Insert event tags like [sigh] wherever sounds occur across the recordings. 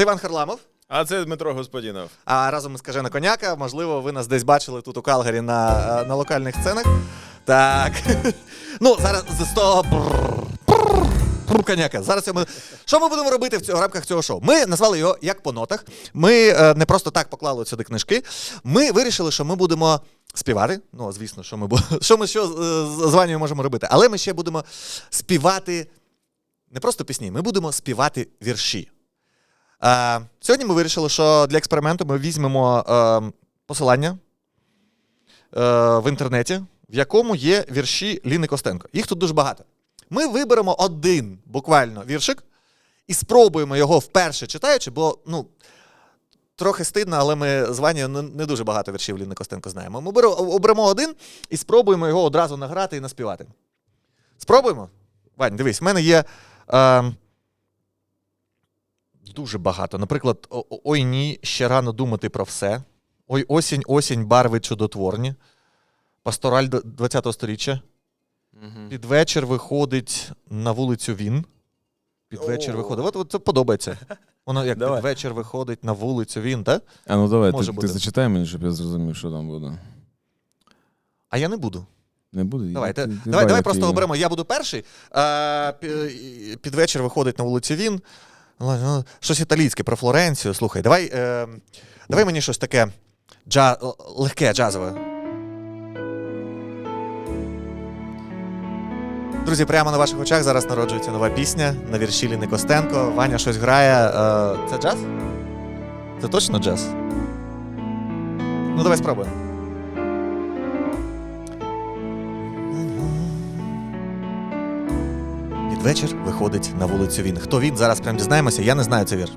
Це Іван Харламов. А це Дмитро Господінов. А разом із Кажена Коняка, можливо, ви нас десь бачили тут у Калгарі на, е, на локальних сценах. Так. [laughs] Ну, зараз з того. Коняка. Зараз ми. Що ми будемо робити в цього в рамках цього шоу? Ми назвали його як по нотах. Ми е, не просто так поклали сюди книжки. Ми вирішили, що ми будемо співати. Ну, звісно, що ми бу- [laughs] що ми що з, з Ванією можемо робити. Але ми ще будемо співати не просто пісні, ми будемо співати вірші. Е, сьогодні ми вирішили, що для експерименту ми візьмемо е, посилання е, в інтернеті, в якому є вірші Ліни Костенко. Їх тут дуже багато. Ми виберемо один буквально віршик і спробуємо його вперше читаючи, бо ну, трохи стидно, але ми з Ванією не, дуже багато віршів Ліни Костенко знаємо. Ми беремо, оберемо один і спробуємо його одразу награти і наспівати. Спробуємо? Вань, дивись, в мене є. Е, Дуже багато. Наприклад, «О- о- ой ні, ще рано думати про все. Ой, осінь, осінь, барви чудотворні. Пастораль д- 20-го сторіччя. Під вечір виходить на вулицю він. Під вечір виходить. От, от це подобається. Воно як Давай. під вечір виходить на вулицю він, так? А ну давай, Може ти, бути. ти зачитай мені, щоб я зрозумів, що там буде. А я не буду. Не буде? Давай, Ти- ти- ти давай, давай просто оберемо. Я буду перший. А, під вечір виходить на вулицю він. Ну, Щось італійське про Флоренцію. Слухай, давай, е, давай мені щось таке джа, легке, джазове. Друзі, прямо на ваших очах зараз народжується нова пісня на вірші Ліни Костенко. Ваня щось грає. Е, це джаз? Це точно джаз? Ну, давай спробуємо. Під вечір виходить на вулицю він. Хто він? Зараз прям дізнаємося. Я не знаю цей вірш.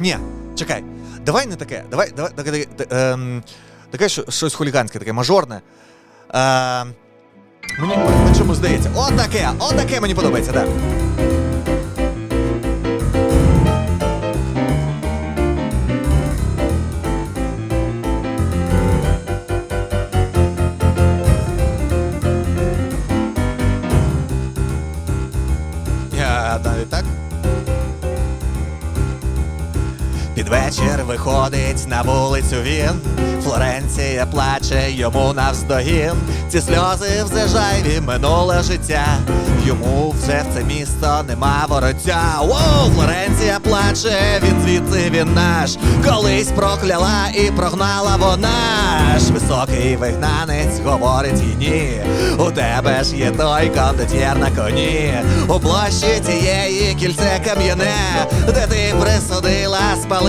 Ні, чекай. Давай не таке. Давай, давай, таке, таке, ем, таке що- щось хуліганське, таке мажорне. Ем, мені, чому здається. Отаке, отаке мені подобається, так. Я Під вечір виходить на вулицю він. Флоренція плаче йому навздогін. Ці сльози вже жайві минуле життя. Йому вже в це місто нема вороття. Воу, Флоренція плаче, він звідси він наш. Колись прокляла і прогнала вона ж. Високий вигнанець говорить їй ні. У тебе ж є той кондотєр на коні. У площі тієї кільце кам'яне, де ти присудила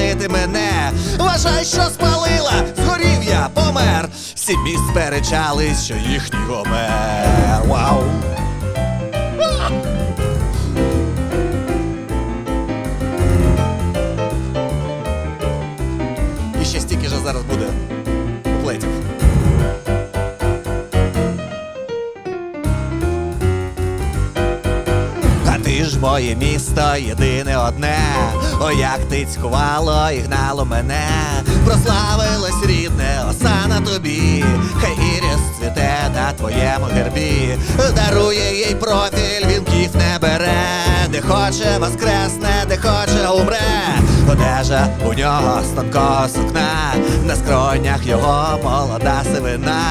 спалити мене. Вважай, що спалила, згорів я, помер. Всі міст сперечались, що їхній гомер. Вау. І ще стільки ж зараз буде куплетів. Ти ж моє місто єдине одне. О, як ти цькувало і гнало мене. Прославилось рідне, оса на тобі. Хай іріс цвіте на твоєму гербі. Дарує їй профіль, вінків не бере. Де хоче воскресне, де хоче умре. Одежа у нього з сукна, на скронях його молода сивина.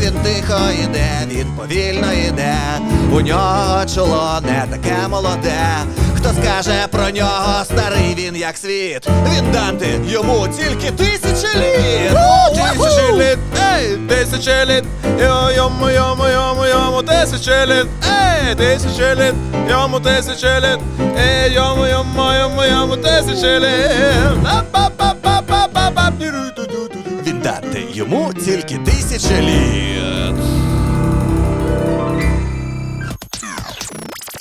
Він тихо йде, він повільно йде. У нього чоло не таке молоде. Хто скаже про нього, старий він як світ. Він Данте, йому тільки тисячі літ. Тисячі літ, ей, тисячі літ, йо, йому, йому, йому, йому, тисячі літ, ей, тисячі літ, йому тисячі літ, ей, йому, йому, йому, йому, тисячі літ. Данте, йому тільки тисячі літ.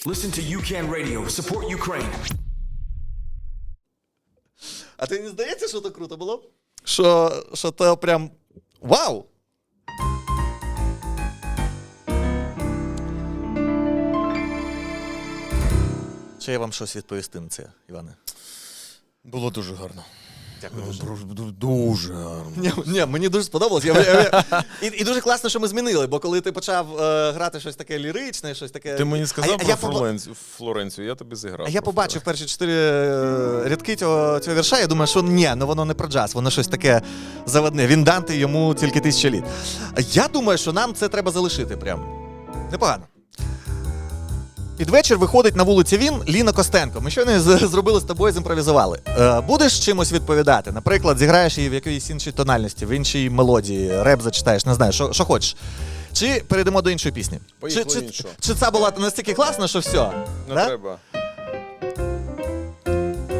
Listen to UCAN Radio. Support Ukraine. А ти не здається, що то круто було? Що, що то прям вау! Чи я вам щось відповісти на це, Іване? Було дуже гарно. Дякую дуже. Дуже гарно. Ні, ні, мені дуже сподобалось. Я, я, і, і дуже класно, що ми змінили, бо коли ти почав е, грати щось таке ліричне, щось таке. Ти мені сказав а, про я, Флоренцію, Флоренцію, я тобі зіграв. А я про побачив перші чотири е, рядки цього, цього вірша. Я думаю, що ні, ну воно не про джаз, воно щось таке заводне. Він Данте йому тільки тисяча літ. Я думаю, що нам це треба залишити прям. Непогано. Під вечір виходить на вулиці він, Ліна Костенко. Ми щойно з- зробили з тобою, зімпровізували. Е, будеш чимось відповідати? Наприклад, зіграєш її в якоїсь іншій тональності, в іншій мелодії, реп зачитаєш, не знаю, що, що хочеш. Чи перейдемо до іншої пісні? Поїхали чи, чи, чи ця була настільки класна, що все? Не Да? треба.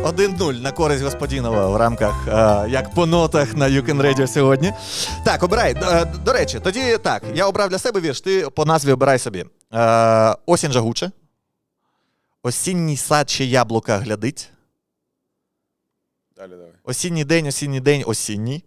1-0 на користь господінова в рамках е, як по нотах на You Can Radio сьогодні. Так, обирай. Е, до речі, тоді так. Я обрав для себе вірш, ти по назві обирай собі. Е, Осінь жагуче. Осінній сад ще яблука глядить. Далі давай. Осінній день, осінній день, осінній.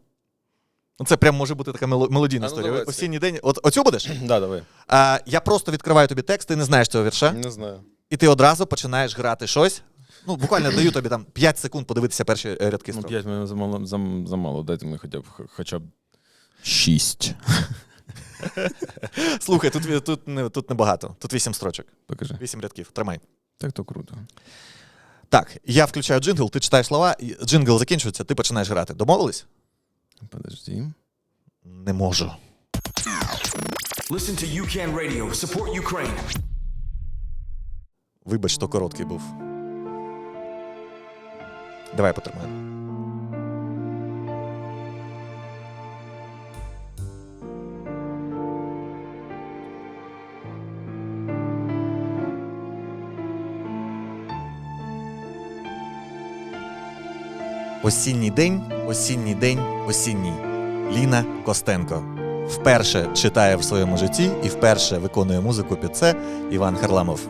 Ну, Це прям може бути така мело- мелодійна А ну, історія. давай це. осінній день. От, оцю будеш? [clears throat] Да, давай. Е, я просто відкриваю тобі текст, ти не знаєш цього вірша, Не знаю. і ти одразу починаєш грати щось. Ну, буквально даю тобі там 5 секунд подивитися перші е, рядки. Ну, строф. п'ять мене замало, зам, замало. Дайте мені хоча б хоча б шість. [laughs] Слухай, тут, тут, не, тут небагато. Тут вісім строчок, Покажи. вісім рядків. Тримай. Так то круто. Так, я включаю джингл, ти читаєш слова, джингл закінчується, ти починаєш грати. Домовились? Подожди. Не можу. Listen to UCAN Radio. Support Ukraine. Вибач, то короткий був. Давай потримай. Осінній день, осінній день, осінній. Ліна Костенко. Вперше читає в своєму житті і вперше виконує музику під це Іван Харламов.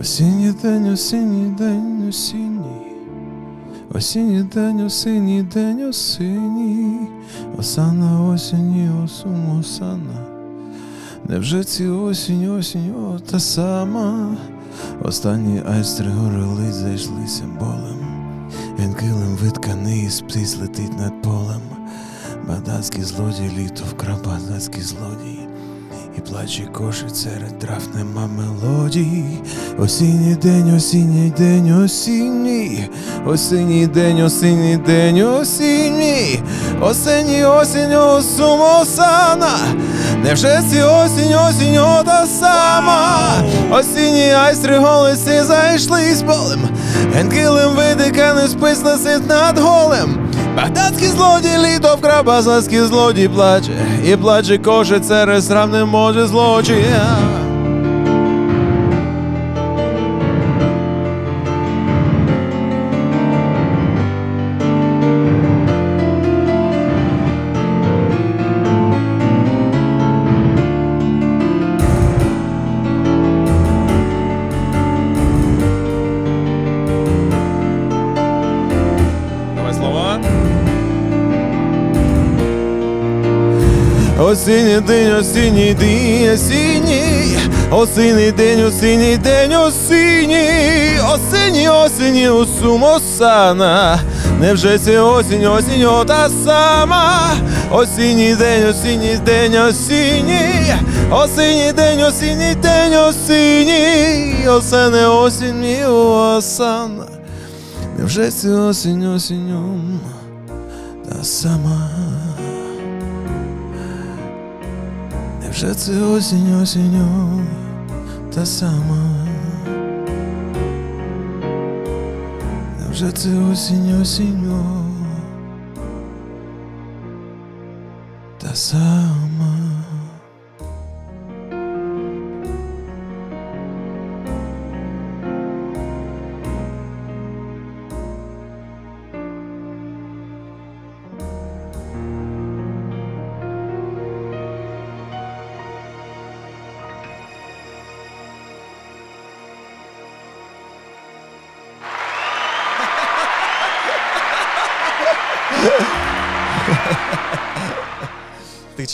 Осінній день, осінній день, осінній. Осінній день, осінній день, осінній. Осана осінні, осум, осана. Невже ці осінь, осінь, о, та сама. Останні айстри горели, зайшлися болем. Він килим витканий, з птиць летить над полем. Багдадський злодій, літо вкрав багдадський злодій. І плаче кошить серед трав нема мелодій. Осінній день, осінній день, осінній. Осінній день, осінній день, осінній. Осінній осінь, осум, осана. Невже ці осінь, осінь, ота сама. Осінні айстри голосі зайшли болем, болем. видика не спис носить над голем. Багдадський злодій, літо вкрав базарський злодій плаче, і плаче кошець, через рам не може злочі. Осінній день, осінній день, осінній, осінній день, осінній день, осінній, осінній, осінній, усум осана. Невже це осінь, осінь, о та сама. Осінній день, осінній день, осінній, осінній день, осінній день, осінній, осене осінь, і осана. Невже це осінь, осінь, та сама. Невже це осінь, осінь, та сама? Вже це осінь, осінь, та сама?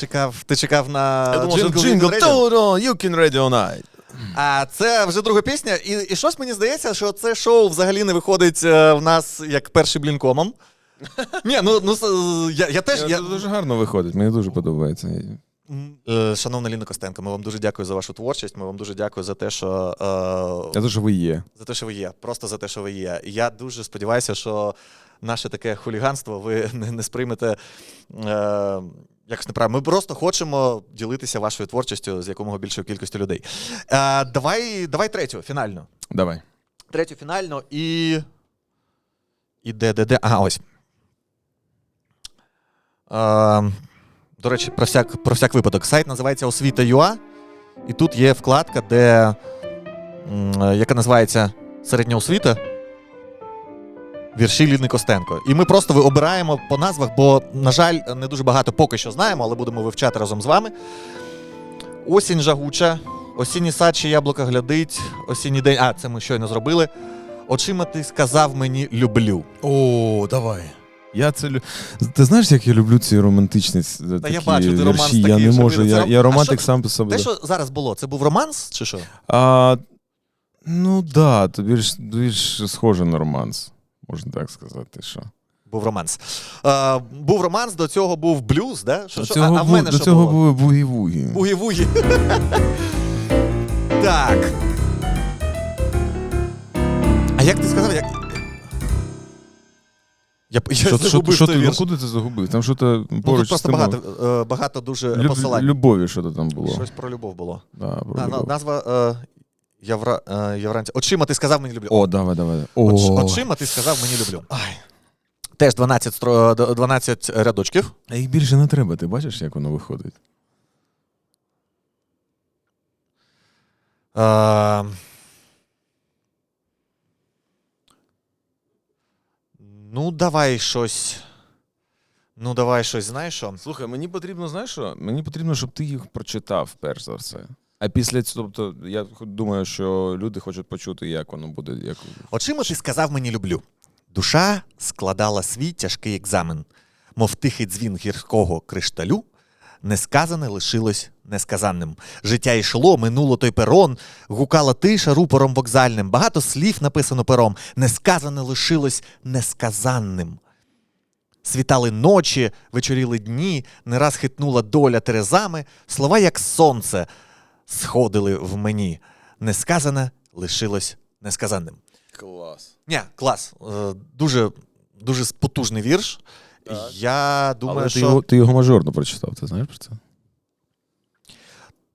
Чекав, ти чекав на Я думав, джингл. що джингл Radio? You Can Radio Night. А це вже друга пісня. І, і щось мені здається, що це шоу взагалі не виходить е, в нас як перший блінкомом. [laughs] Ні, ну, ну с- я, я теж. Це Я, дуже гарно виходить, мені дуже подобається. Е, Шановна Ліна Костенко, ми вам дуже дякую за вашу творчість. Ми вам дуже дякую за те, що е, Я дуже ви є. за те, що ви є. Просто за те, що ви є. І Я дуже сподіваюся, що наше таке хуліганство ви [laughs] не, не сприймете е, якось неправильно. Ми просто хочемо ділитися вашою творчістю з якомога більшою кількістю людей. Е, давай, давай третю, фінальну. Давай. Третю фінальну і. І де, де, де. Ага, ось. Е, до речі, про всяк, про всяк випадок. Сайт називається освіта.ua, і тут є вкладка, де, е, яка називається Середня освіта. Вірші Ліни Костенко. І ми просто ви- обираємо по назвах, бо, на жаль, не дуже багато поки що знаємо, але будемо вивчати разом з вами. Осінь жагуча, осінній сад, чи яблука глядить, осінній день. А, це ми щойно зробили. Очима ти сказав мені люблю. О, давай. Я це лю... Ти знаєш, як я люблю ці романтичні с- такі я бачу, ти романс вірші. Я такий не вже можу. Я, я ром- романтик що- сам по собі. Те, що зараз було, це був романс чи що? А, ну да, то більш, більш схоже на романс, можна так сказати. Що. Був романс. Е, був романс, до цього був блюз, да? Що, До що? цього, а, а в мене до що цього було? були бугі-вугі. Бугі-вугі. [laughs] так. А як ти сказав? Як... Я, я Що, що, загубив що ти, ну, куди ти загубив? Там що то Ну, поруч тут просто з багато, е, багато дуже Люб, посилань. любові, що то там було. Щось про любов було. Да, про А, любов. назва Євра, е, Євранця. Очима ти сказав мені люблю. О, давай, давай. О, Оч, очима ти сказав мені люблю. Теж 12, стро, д- 12 рядочків. А їх більше не треба, ти бачиш, як воно виходить? Е, ну, давай щось. Ну, давай щось, знаєш що? Слухай, мені потрібно, знаєш що? Мені потрібно, щоб ти їх прочитав, перш за все. А після цього, тобто, я думаю, що люди хочуть почути, як воно буде. Як... Очима ти сказав мені люблю. Душа складала свій тяжкий екзамен, мов тихий дзвін гірського кришталю, несказане лишилось несказанним. Життя йшло, минуло той перон, гукала тиша рупором вокзальним. Багато слів написано пером, несказане лишилось несказанним. Світали ночі, вечоріли дні, не раз хитнула доля терезами, слова, як сонце, сходили в мені. Несказане лишилось несказанним. Клас. Ні, клас. Е, Дуже, дуже потужний вірш. Я думаю, Але ти, що його, ти його мажорно прочитав, ти знаєш про це?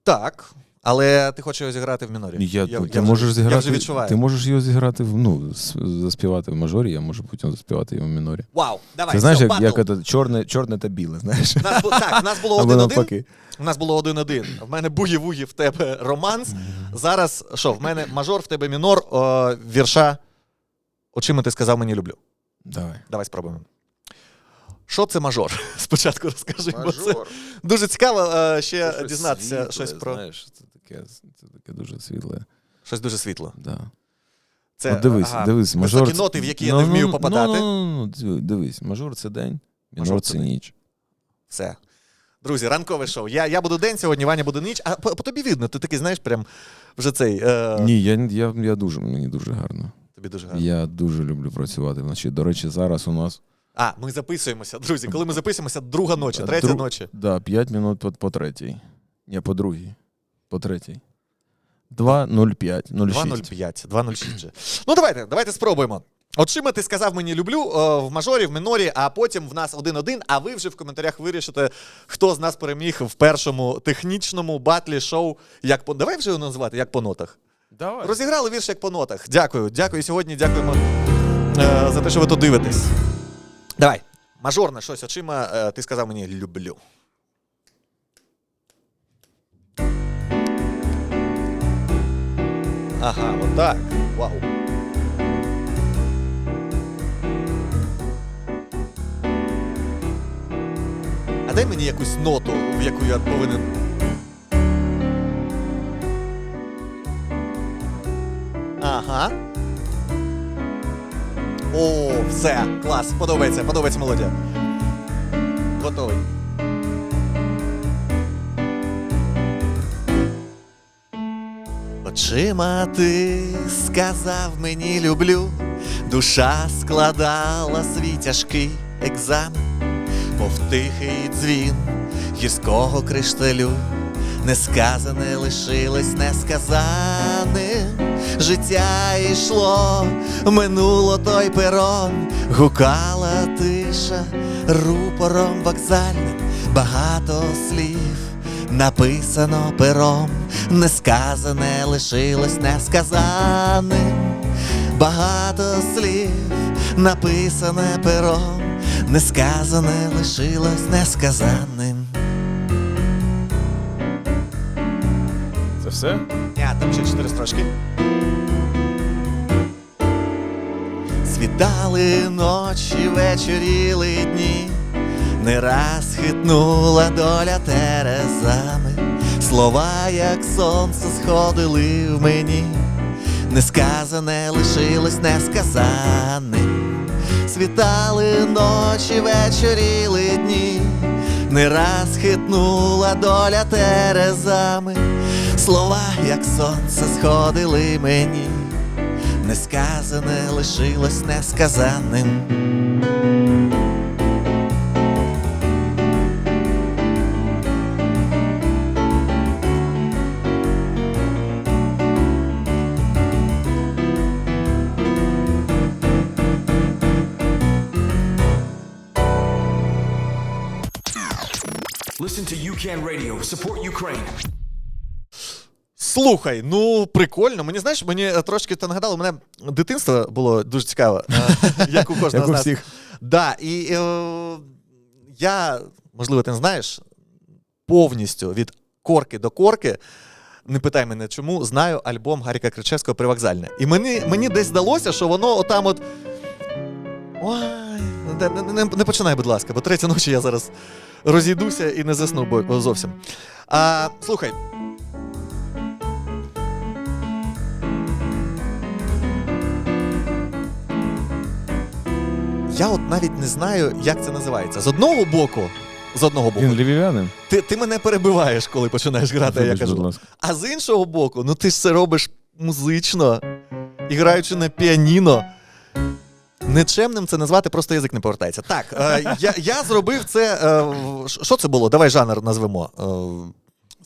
так. Але ти хочеш його зіграти в мінорі. Я, я, ти вже- можеш зіграти, я вже відчуваю. Ти можеш його зіграти в ну, заспівати в мажорі, я можу потім заспівати його в мінорі. Вау, давай. Ти знаєш, все, як, як це, чорне, чорне та біле, знаєш? У нас, так, у нас було один-один. У нас було один-один. В мене бугі-вугі, в тебе романс. Зараз що, в мене мажор, в тебе мінор, о, вірша. Очима ти сказав мені люблю. Давай. Давай спробуємо. Що це мажор? [laughs] Спочатку розкажи, бо це дуже цікаво е, ще дізнатися щось про Знаєш, це таке, це таке дуже світле. щось дуже світло. Да. Це От дивись, ага, дивись, мажор. це- ноти, в які Ну, я не ну, вмію ну, попадати. Ну, ну, ну, ну, дивись, мажор це день, мінор Мажор це день. ніч. Все. Друзі, ранкове шоу. Я, я буду день сьогодні, Ваня буде ніч. А по, по тобі видно, ти такий, знаєш, прям вже цей. Е, Ні, я, я, я дуже, мені дуже гарно. Тобі дуже гарно. Я дуже люблю працювати вночі. До речі, зараз у нас А, ми записуємося, друзі. Коли ми записуємося, друга ночі, третя дру- ночі. да, 5 минут по, по третій. Ні, по другій. По третій. 2.05. 06. 2.05, 2.06 вже. Ну давайте, давайте спробуємо. Очима ти сказав мені люблю е, в мажорі, в минорі, а потім в нас один-один. А ви вже в коментарях вирішите, хто з нас переміг в першому технічному батлі шоу. Як по давай вже його називати, як по нотах. Давай. Розіграли вірш як по нотах. Дякую. Дякую сьогодні. Дякуємо е, за те, що ви тут дивитесь. Давай. Мажорне щось очима. Е, ти сказав мені люблю. Ага, отак. Вау. А дай мені якусь ноту, в яку я повинен. Ага. О, все, клас, подобається, подобається мелодія. Готовий. Очима ти сказав мені люблю, душа складала свій тяжкий екзамен, мов тихий дзвін гірського кришталю, несказане лишилось несказаним. Життя йшло, минуло той перон, гукала тиша рупором вокзальним, багато слів написано пером, несказане лишилось несказаним, багато слів написане пером, несказане лишилось несказаним. Це все? Ні, там ще чотири строчки. Світали ночі, вечоріли дні, не раз хитнула доля терезами, слова, як сонце, сходили в мені, несказане лишилось несказаним. Світали ночі, вечоріли дні, не раз хитнула доля терезами, слова, як сонце, сходили мені, несказане лишилось несказаним. UCAN Radio. Support Ukraine. Слухай, ну прикольно. Мені знаєш, мені е, трошки це нагадало, у мене дитинство було дуже цікаве, е, [laughs] як у кожного з нас. всіх. Да, і е, я, можливо, ти не знаєш, повністю від корки до корки. Не питай мене чому, знаю альбом Гаріка Кричевського Привокзальне. І мені, мені десь здалося, що воно отам от. Ой, не, не, не, не починай, будь ласка, бо третя ночі я зараз розійдуся і не засну бо- зовсім. А, слухай, Я от навіть не знаю, як це називається. З одного боку, з одного боку, Він львів'янин? ти, ти мене перебиваєш, коли починаєш грати, я Вибач, будь кажу. ласка. А з іншого боку, ну ти ж це робиш музично, і граючи на піаніно. Нечемним це назвати, просто язик не повертається. Так, е, я, я зробив це. Е, що це було? Давай жанр назвемо.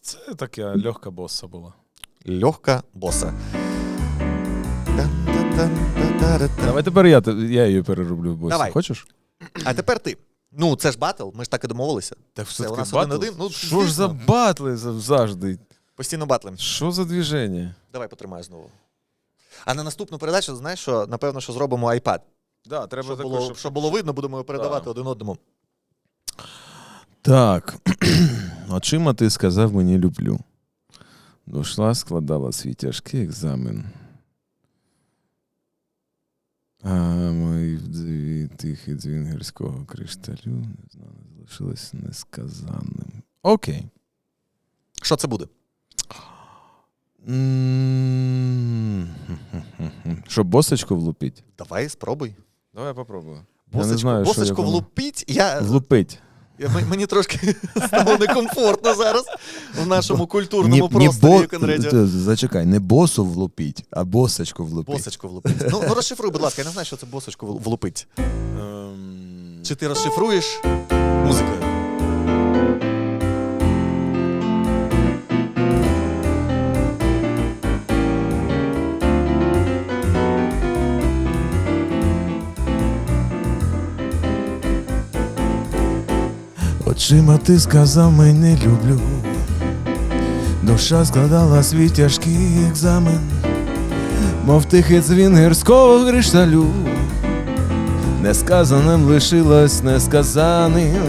Це така легка босса була. Е, легка боса. Давай тепер я, те- я її перероблю в босі. Давай. Хочеш? А тепер ти. Ну, це ж батл, ми ж так і домовилися. Так Це у нас один-один. Ну, Що ж за звісно. батли за- завжди? Постійно батлим. Що за движення? Давай потримаю знову. А на наступну передачу, знаєш, що напевно, що зробимо iPad. Да, треба Щоб було, щоб... щоб було видно, будемо його передавати Да. один одному. Так. [clears throat] Очима ти сказав мені люблю. Дошла, складала свій тяжкий екзамен. А мої вдові тихий дзвін гірського кришталю не знаю, залишилось несказаним. Окей. Що це буде? Щоб босочку влупить? Давай спробуй. Давай я попробую. Я не Босочку, знаю, що босочку воно. влупіть. Я, Влупить. я, м- мені трошки [laughs] стало некомфортно зараз в нашому культурному Ні- ні просторі бо- Юкен Radio. Т- Зачекай, не босу влупіть, а босочку влупить. Босочку влупить. Ну, ну розшифруй, будь ласка, я не знаю, що це босочку вл- влупить. Ем... Чи ти розшифруєш Очима ти сказав мене люблю. Душа складала свій тяжкий екзамен, мов тихий дзвін гірського кришталю. Несказаним лишилось несказаним,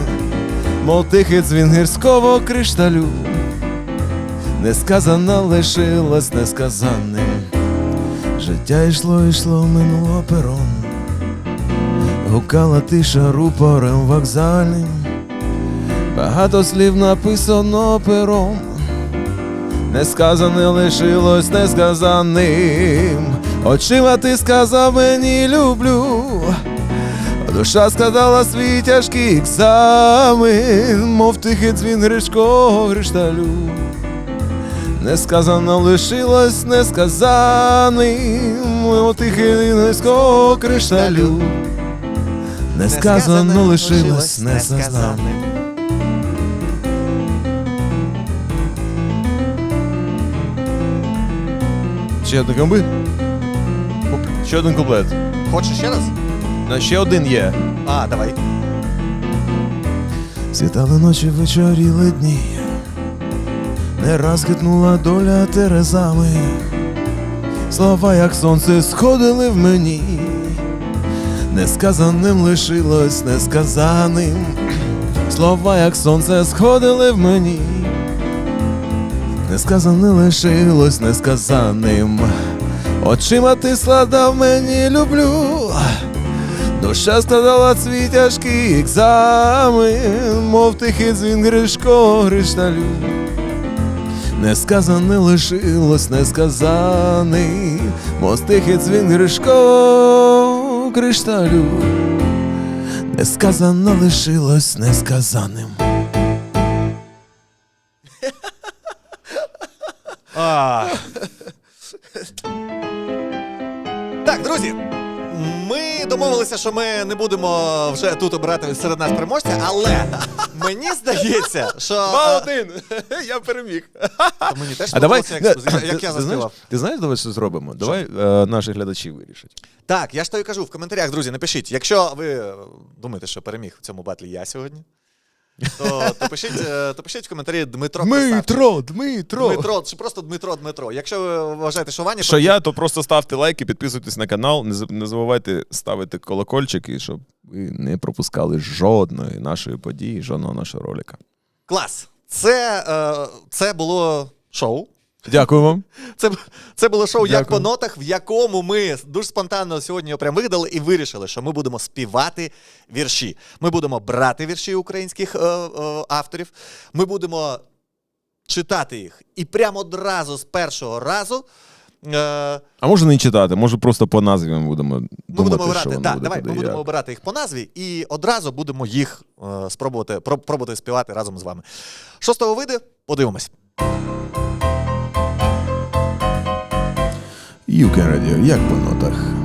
мов тихий дзвін гірського кришталю. Несказане лишилось несказаним. Життя йшло, йшло, минуло перон. Гукала тиша рупорем вокзальним. Багато слів написано пером, несказане лишилось несказаним. Очима ти сказав мені люблю, душа складала свій тяжкий екзамен, мов тихий дзвін гришкого кришталю. Несказано лишилось несказаним у тихинського кришталю. Несказано лишилось несказаним. Ще один комбит? Ще один куплет. Хочеш ще раз? На ще один є. А, давай. Світали ночі, вечоріли дні, не раз хитнула доля терезами, слова, як сонце, сходили в мені, несказаним лишилось несказаним, слова, як сонце, сходили в мені, несказане лишилось несказаним. Очима ти складав мені люблю. Душа складала свій тяжкий екзамен, мов тихий дзвін гришко кришталю. Несказане лишилось несказаний, мов тихий дзвін гришко кришталю. Несказане лишилось несказаним. Так, друзі. Ми домовилися, що ми не будемо вже тут обирати серед нас переможця, але мені здається, що. е, 2-1. [laughs] Я переміг. то [laughs] Мені теж А давай, сподобалося, як, ти- як я ти знаєш, заспівав. ти знаєш, давай що зробимо? Давай е, наші глядачі вирішать. Так, я ж то і кажу в коментарях, друзі, напишіть. Якщо ви е, думаєте, що переміг в цьому батлі я сьогодні, то, то, пишіть, е, то пишіть в коментарі Дмитро Красавчик. Дмитро, Дмитро. Дмитро, чи просто Дмитро Дмитро. Якщо ви вважаєте, що Ваня Що я, то просто ставте лайки, підписуйтесь на канал, не заб- не забувайте ставити колокольчики, щоб ви не пропускали жодної нашої події, жодного нашого ролика. клас. Це, е, це було шоу. Дякую вам. Це, це було шоу Як по нотах, в якому ми дуже спонтанно сьогодні прям вигадали і вирішили, що ми будемо співати вірші. Ми будемо брати вірші українських е, е, авторів, ми будемо читати їх. І прямо одразу з першого разу. Е, А може не читати, може просто по назві ми будемо ми думати, будемо обирати, да, буде давай, ми будемо як. обирати їх по назві і одразу будемо їх е, спробувати, про- пробувати співати разом з вами. Що з того вийде? Подивимось. Юка Радіо, як по нотах.